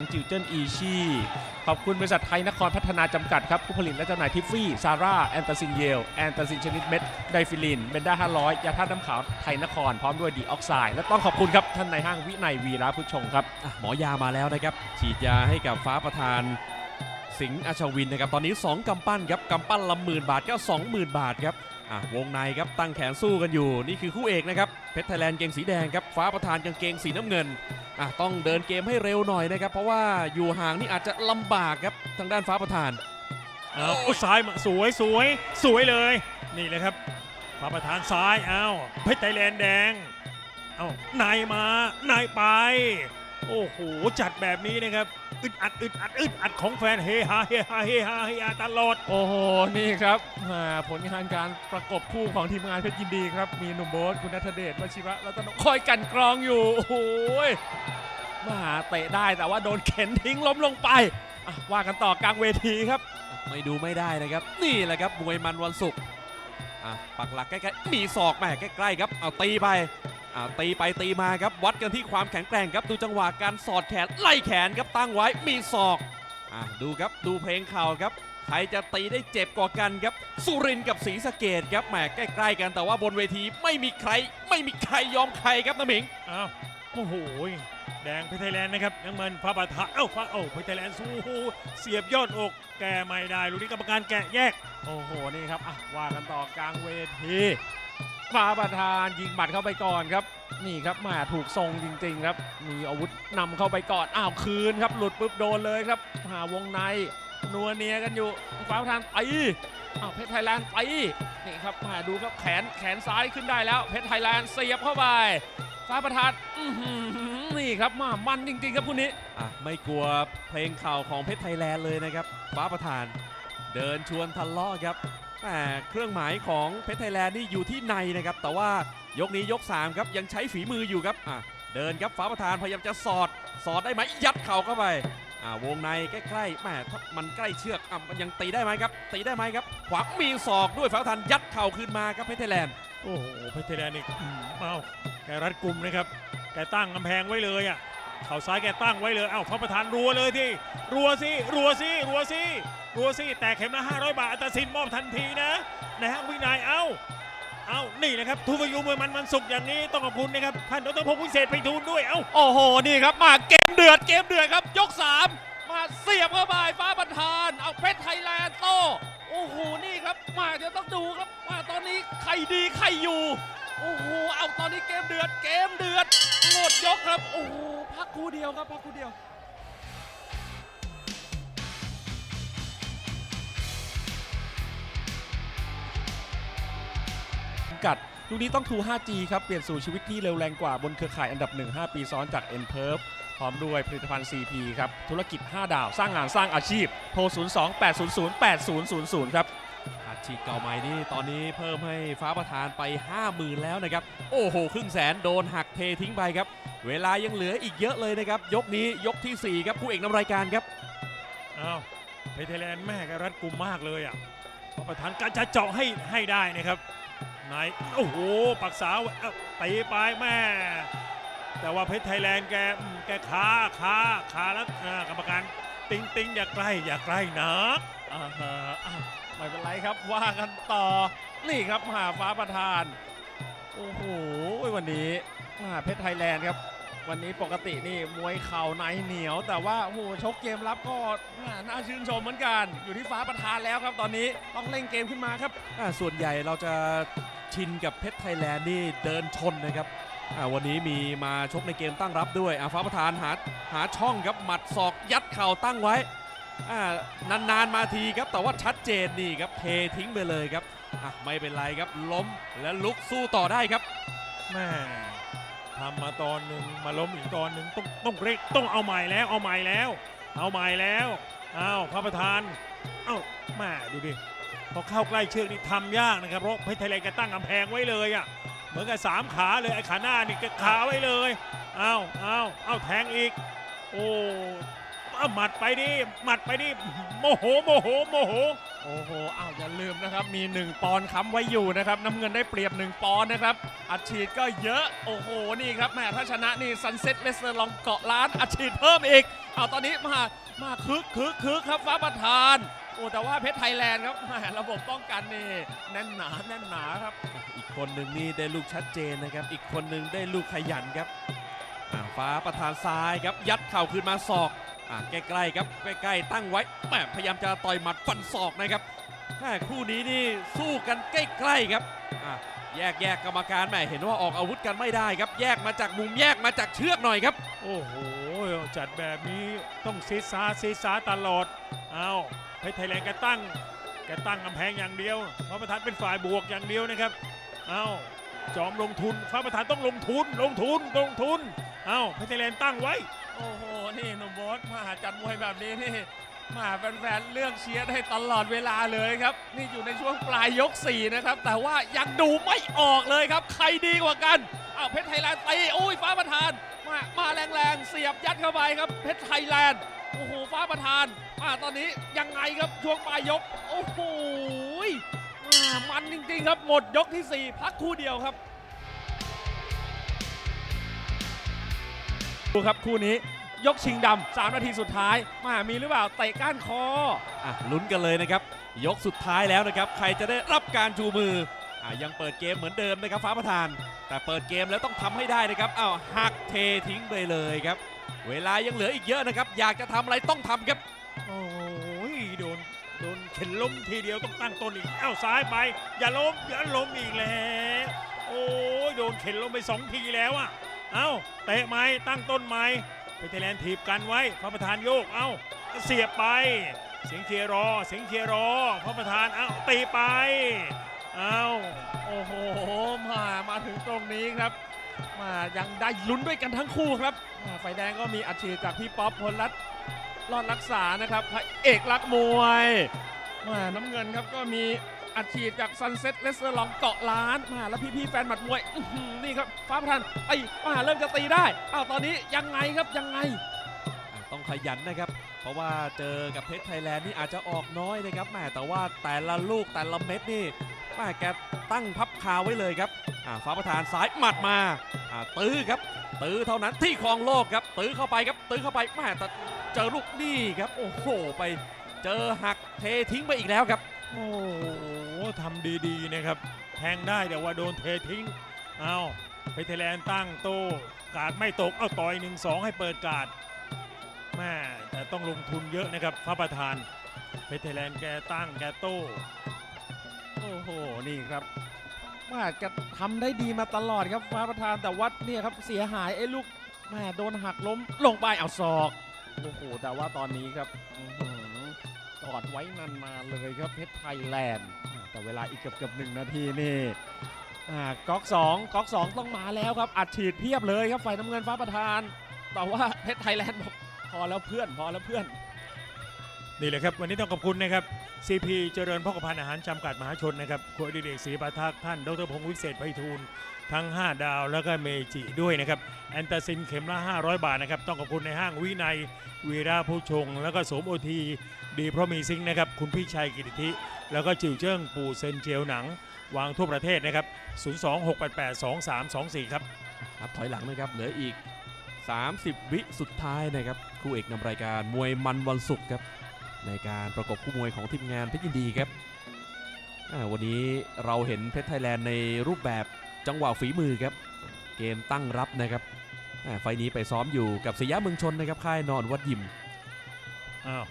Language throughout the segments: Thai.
จิวเจิ้นอีชีขอบคุณบริษัทไทยนครพัฒนาจำกัดครับ ผู้ผลิตและจำหน่ายทิฟฟี่ ซาร่า แอนตาซินเยล แอนตาซินชนิดเม็ด ไดฟิลิน เบนด้า 500 ยาธาตุน้ำขาว ไทยนคร พร้อมด้วยดีออกไซด์และต้องขอบคุณครับ ท่านในห้างวินัยวีระพุชชงครับ หมอยามาแล้วนะครับ ฉีดยาให้กับฟ้าประธาน สิงห์อาชวินนะครับ ตอนนี้ 2กำปั้นครับกำปั้นละหมื่นบาทก็20,000 บาทครับอะวงในครับตั้งแขนสู้กันอยู่ นี่คือคู่เอกนะครับเพชรไทยแลนด์เกงสีแดงครับฟ้าประธานกางเกงสีน้ำเงิน อะต้องเดินเกมให้เร็วหน่อยนะครับ เพราะว่าอยู่ห่างนี่อาจจะลำบากครับทางด้านฟ้าประธานเอาโอ้ซ้ายมาสวยสวยสวยเลย นี่เลยครับฟ้าประธานซ้ายเอาเพชรไทยแลนด์แดงเอานายมานายไป โอ้โห จัดแบบนี้นะครับ อึดอัดอึดอัดอึดอัดของแฟนเฮฮาเฮฮาเฮฮาเฮฮาตลอด โอ้โห นี่ครับอ่าผลงานการประกบคู่ของทีมงานเพชรยินดีครับ มีหนุ่มโบ๊ทคุณนัทเดชวชิระแล้วก็คอยกันกรองอยู่ โอ้โหยมาเตะได้แต่ว่าโดนเข็นทิ้งล้มลงไปอะว่ากันต่อกลางเวทีครับ ไม่ดูไม่ได้นะครับ นี่แหละครับมวยมันวันศุกร์อะปักหลักใกล้ๆมีศอกแหม่ใกล้ๆครับเอาตีไปอ่า ตีไปตีมาครับวัดกันที่ความแข็งแกร่งครับดูจังหวะการสอดแขนไล่แขนครับตั้งไว้มีศอกอะดูครับดูเพลงเข่าครับใครจะตีได้เจ็บกว่ากันครับ สุรินทร์กับศรีสะเกดครับแหมใกล้ๆกันแต่ว่าบนเวทีไม่มีใคร ไม่มีใครยอมใครครับน้ำหมิงอ้าวโอ้โหแดงเพชรไทยแลนด์นะครับน้ำเงินพระประธานเอ้าฟ้าเอ้เพชรไทยแลนด์สู้เสียบยอดอก แกไม่ได้ลูกนี้กรรมการแกะแยก โอ้โหนี่ครับอะว่ากันต่อกลางเวที ฟ้าประธานยิงหมัดเข้าไปก่อนครับ นี่ครับแหมาถูกทรงจริง ๆ ครับ มีอาวุธนำเข้าไปก่อนอ้าวคืนครับ หลุดปุ๊บโดนเลยครับ หาวงในนัวเนียกันอยู่ฟ้าประธานไปอ้าวเพชรไทยแลนด์ไปนี่ครับแหมาดูครับแขนแขนซ้ายขึ้นได้แล้วเพชรไทยแลนด์เสียบเข้าไปฟ้าประธานนี่ครับมามันจริง ๆ ครับคู่นี้อะไม่กลัวเพลงเข่าของเพชรไทยแลนด์เลยนะครับฟ้าประธาน เดินชวนทะเลาะครับ เครื่องหมายของเพชรไทยแลนด์นี่อยู่ที่ในนะครับ แต่ว่ายกนี้ยก 3 ครับยังใช้ฝีมืออยู่ครับเดินครับฟ้าประธานพยายามจะสอด สอดได้ไหมยัดเข่าเข้าไปวงในใกล้ๆแมถ้ามันใกล้เชือกอะมันยังตีได้ไหมครับ ตีได้ไหมครับ ขวามีศอกด้วยฟ้าประธานยัดเข่าคืนมาครับเพชรไทยแลนด์โอ้โหเพชรไทยแลนด์นี่อืมเอ้าแกรัดกลุ่มนะครับแกตั้งกำแพงไว้เลยอะ เข่าซ้ายแกตั้งไว้เลย เอ้าพระประธานรัวเลยที่รัวสิรัวสิรัวสิรัวสิแต่เข็มละ500 บาทอัตสินมอบทันทีนะนะฮะวินัยเอ้าเอ้านี่นะครับทูฟยูมวยมันมันสุกอย่างนี้ต้องขอบคุณนะครับท่านดรพงศ์วิเศษไปทูลด้วยเอ้าโอ้โหนี่ครับมาเกมเดือดเกมเดือดครับยก 3 มาเสียบเข้าไปฟ้าประธาน เอาเพชรไทยแลนด์โตโอ้โหนี่ครับมาเดี๋ยวต้องดูครับว่าตอนนี้ใครดีใครอยู่ อนนี้เกมเดือด เกมเดือดหมดยกครับโอ้โหพักคู่เดียวครับพักคู่เดียวกัดลูกนี้ต้อง True 5G ครับ เปลี่ยนสู่ชีวิตที่เร็วแรงกว่าบนเครือข่ายอันดับ 1 5 ปีซ้อนจาก n p e r f พร้อมด้วยผลิตภัณฑ์ CP ครับ ธุรกิจ 5 ดาว สร้างงานสร้างอาชีพ โทร 02 800 8000 ครับ ฉีดเก่าใหม่นี่ตอนนี้เพิ่มให้ฟ้าประธานไป 50,000 แล้วนะครับ โอ้โห ครึ่งแสนโดนหักเททิ้งไปครับ เวลายังเหลืออีกเยอะเลยนะครับ ยกนี้ยกทีสี่4 ครับคู่เอกนำรายการครับอ้าวเพชรไทยแลนด์แม่แกรัดกลุ่มมากเลยอะพระประธานการจะเจาะให้ให้ได้นะครับนายโอ้โหปักษาไว้เอ้าตีไปแม่ แต่ว่าเพชรไทยแลนด์แกแกคาคาคาแล้วกรรมการ ติงติงอย่าใกล้อย่าใกล้นะ อ่าฮะอ้าวไม่เป็นไรครับว่ากันต่อ นี่ครับมหาฟ้าประธาน โอ้โห วันนี้มหาเพชรไทยแลนด์ครับ วันนี้ปกตินี่มวยเข่าในเหนียว แต่ว่าโอ้โหชกเกมรับก็น่าชื่นชมเหมือนกัน อยู่ที่ฟ้าประธานแล้วครับตอนนี้ต้องเร่งเกมขึ้นมาครับ อ่าส่วนใหญ่เราจะชินกับเพชรไทยแลนด์นี่เดินชนนะครับอ่าวันนี้มีมาชกในเกมตั้งรับด้วยอาฟ้าประธานหาหาช่องครับหมัดศอกยัดเข่าตั้งไว้ อ่านานๆมาทีครับ แต่ว่าชัดเจนนี่ครับเททิ้งไปเลยครับไม่เป็นไรครับล้มและลุกสู้ต่อได้ครับแม่ทำมาตอนหนึ่งมาล้มอีกตอนหนึ่งต้องต้องเร่งต้องเอาใหม่แล้วเอาใหม่แล้ว เอาใหม่แล้วอ้าวพระประธานเอ้าแม่ดูดิพอเข้าใกล้เชือกนี่ทำยากนะครับ เพราะเพชรไทยแลนด์แกตั้งกำแพงไว้เลยอะเหมือนกับสามขาเลยไอ้ขาหน้านี่แกขาไว้เลยอ้าวอ้าวอ้าวแทงอีก โอ้ เอาหมัดไปดิหมัดไปดิโมโหโมโหโมโห โอ้โหอ้าวอย่าลืมนะครับ มี 1 ปอนด์ค้ำไว้อยู่นะครับ น้ำเงินได้เปรียบ 1 ปอนด์นะครับ อัดฉีดก็เยอะ โอ้โห นี่ครับแม่ถ้าชนะนี่ซันเซ็ตเลสเตอร์ลองเกาะล้าน อัดฉีดเพิ่มอีก เอาตอนนี้มา มาคึกคึกคึกครับฟ้าประธาน โอ้แต่ว่าเพชรไทยแลนด์ครับแหมระบบป้องกันนี่แน่นหนาแน่นหนาครับ อีกคนหนึ่งนี่ได้ลูกชัดเจนนะครับ อีกคนหนึ่งได้ลูกขยันครับอ่าฟ้าประธานซ้ายครับ ยัดเข่าขึ้นมาศอก อ่าใกล้ๆครับใกล้ๆตั้งไว้แหมพยายามจะต่อยหมัดฟันศอกนะครับแหมคู่นี้นี่สู้กันใกล้ๆครับอ่าแยกแยกกรรมการแหมเห็นว่าออกอาวุธกันไม่ได้ครับ แยกมาจากมุมแยกมาจากเชือกหน่อยครับ โอ้โห จัดแบบนี้ต้องซีซาซีซาตลอด เอาเพชรไทยแลนด์แกตั้งแกตั้งกำแพงอย่างเดียวฟ้าประธานเป็นฝ่ายบวกอย่างเดียวนะครับ เอาจอมลงทุนฟ้าประธานต้องลงทุนลงทุนลงทุน เอาเพชรไทยแลนด์ตั้งไว้ โอ้โห นี่หนุ่มโบอสมาจัดมวยแบบนี้นี่มาแฟนๆเลือกเชียร์ได้ตลอดเวลาเลยครับ นี่อยู่ในช่วงปลายยก 4 นะครับ แต่ว่ายังดูไม่ออกเลยครับ ใครดีกว่ากันอ้าวเพชรไทยแลนด์ตีโอ้ยฟ้าประธาน มามาแรงๆ เสียบยัดเข้าไปครับเพชรไทยแลนด์โอ้โหฟ้าประธานอ่าตอนนี้ยังไงครับช่วงปลายยก โอ้โหมันจริงๆครับหมดยกที่ 4 พักคู่เดียวครับดูครับคู่นี้ ยกชิงดำสามนาทีสุดท้ายมามีหรือเปล่าเตะก้านคออะลุ้นกันเลยนะครับ ยกสุดท้ายแล้วนะครับ ใครจะได้รับการชูมืออะยังเปิดเกมเหมือนเดิมนะครับฟ้าประธาน แต่เปิดเกมแล้วต้องทำให้ได้นะครับอ้าวหักเททิ้งไปเลยครับ เวลายังเหลืออีกเยอะนะครับ อยากจะทำอะไรต้องทำครับ โอ้ยโดนโดนเข็นล้มทีเดียวต้องตั้งต้นอีกเอ้าซ้ายไป อย่าล้มอย่าล้มอีกแล้วโอ้ยโดนเข็นล้มไปสองทีแล้วอะเอ้าเตะไหมตั้งต้นไหม เพชรไทยแลนด์ถีบกันไว้พระประธานโยกเอ้าเสียบไป เสียงเชียร์รอ เสียงเชียร์รอพระประธานเอ้าตีไปเอ้าโอ้โหมามาถึงตรงนี้ครับ มายังได้ลุ้นด้วยกันทั้งคู่ครับอ่าไฟแดงก็มีอัดฉีดจากพี่ป๊อปพลรัตรอดรักษานะครับพระเอกรักมวยมาน้ำเงินครับก็มี อัดฉีดจากซันเซ็ตเลสเตอร์ลองเกาะล้านมาแล้วพี่ๆแฟนหมัดมวยนี่ครับฟ้าประธานไอ้มาเริ่มจะตีได้อ้าวตอนนี้ยังไงครับยังไง ต้องขยันนะครับ เพราะว่าเจอกับเพชรไทยแลนด์นี่อาจจะออกน้อยนะครับแหมแต่ว่าแต่ละลูกแต่ละเม็ดนี่แหมแกตั้งพับคาไว้เลยครับฟ้าประธานซ้ายหมัดมาตื้อครับตื้อเท่านั้นที่ครองโลกครับตื้อเข้าไปครับตื้อเข้าไปแหมแต่เจอลูกนี่ครับ โอ้โหไป เจอหักเททิ้งไปอีกแล้วครับ โอ้ ทำดีๆนะครับ แทงได้แต่ว่าโดนเททิ้ง เอาเพชรไทยแลนด์ตั้งโต้กาดไม่ตก เอาต่อยหนึ่งสองให้เปิดกาดแม่แต่ต้องลงทุนเยอะนะครับพระประธาน เพชรไทยแลนด์แกตั้งแกโต้โอ้โห นี่ครับว่าจะทำได้ดีมาตลอดครับฟ้าประธานแต่วัดเนี่ยครับเสียหายไอ้ลูกแม่โดนหักล้มลงไปเอาศอก โอ้โหแต่ว่าตอนนี้ครับ อื้อหือกอดไว้นานมาเลยครับเพชรไทยแลนด์แต่เวลาอีกเกือบเกือบหนึ่งนาทีนี่ก๊อกสองก๊อกสองต้องมาแล้วครับอัดฉีดเพียบเลยครับฝ่ายน้ำเงินฟ้าประธาน แต่ว่าเพชรไทยแลนด์บอกพอแล้วเพื่อนพอแล้วเพื่อน นี่แหละครับ วันนี้ต้องขอบคุณนะครับ CP เจริญพ่อกพันอาหารจำกัดมหาชนนะครับคุณอดิเดกศรีปาทักษ์ท่าน ดรพงศ์วิเศษไพฑูรย์ทั้ง 5 ดาวแล้วก็เมจิด้วยนะครับแอนตาซินเข็มละ 500 บาทนะครับ ต้องขอบคุณในห้างวินัยวีราผู้ชง แล้วก็สมโอทีดีเพราะมีซิงค์นะครับ คุณพี่ชัยกิติธิ แล้วก็จิวเจิ้งปูเซนเจลหนัง วางทั่วประเทศนะครับ 026882324 ครับครับถอยหลังนะครับเหลืออีก 30 วิสุดท้ายนะครับคู่เอกนำรายการมวยมันวันศุกร์ครับ ในการประกบคู่มวยของทีมงานเพชรยินดีครับวันนี้เราเห็นเพชรไทยแลนด์ในรูปแบบจังหวะฝีมือครับ เกมตั้งรับนะครับไฟนี้ไปซ้อมอยู่กับสยามเมืองชนนะครับค่ายนอนวัดยิมอ้าว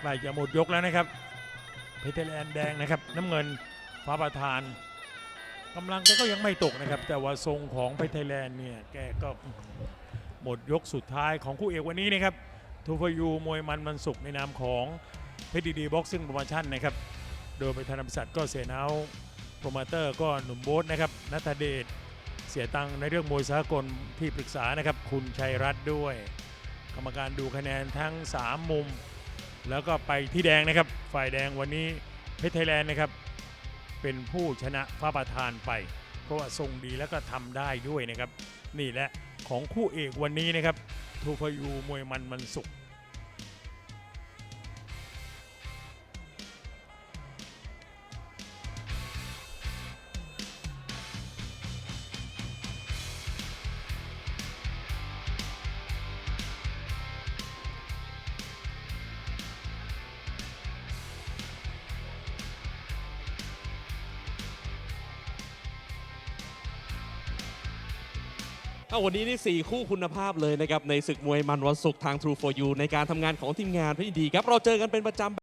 ใกล้จะหมดยกแล้วนะครับเพชรไทยแลนด์แดงนะครับ น้ำเงินฟ้าประธานกำลังแกก็ยังไม่ตกนะครับ แต่ว่าทรงของเพชรไทยแลนด์เนี่ยแกก็หมดยกสุดท้ายของคู่เอกวันนี้นะครับ ทูฟยูมวยมันมันสุกในนามของเพชรดีดีบ็อกซิ่งโปรโมชั่นนะครับ โดยประธานบริษัทก็เสนาโปรโมเตอร์ก็หนุ่มโบ๊ทนะครับนัทเดชเสียตังในเรื่องมวยสากลที่ปรึกษานะครับ คุณชัยรัตน์ด้วย กรรมการดูคะแนนทั้ง 3 มุม แล้วก็ไปที่แดงนะครับ ฝ่ายแดงวันนี้เพชรไทยแลนด์นะครับ เป็นผู้ชนะฟ้าประธานไป เพราะว่าทรงดีแล้วก็ทำได้ด้วยนะครับ นี่แหละของคู่เอกวันนี้นะครับ ทูฟยูมวยมันมันสุก เอาวันนี้นี่ 4 คู่คุณภาพเลยนะครับ ในศึกมวยมันวันศุกร์ทาง True for You ในการทำงานของทีมงานพี่ดีครับ เราเจอกันเป็นประจำ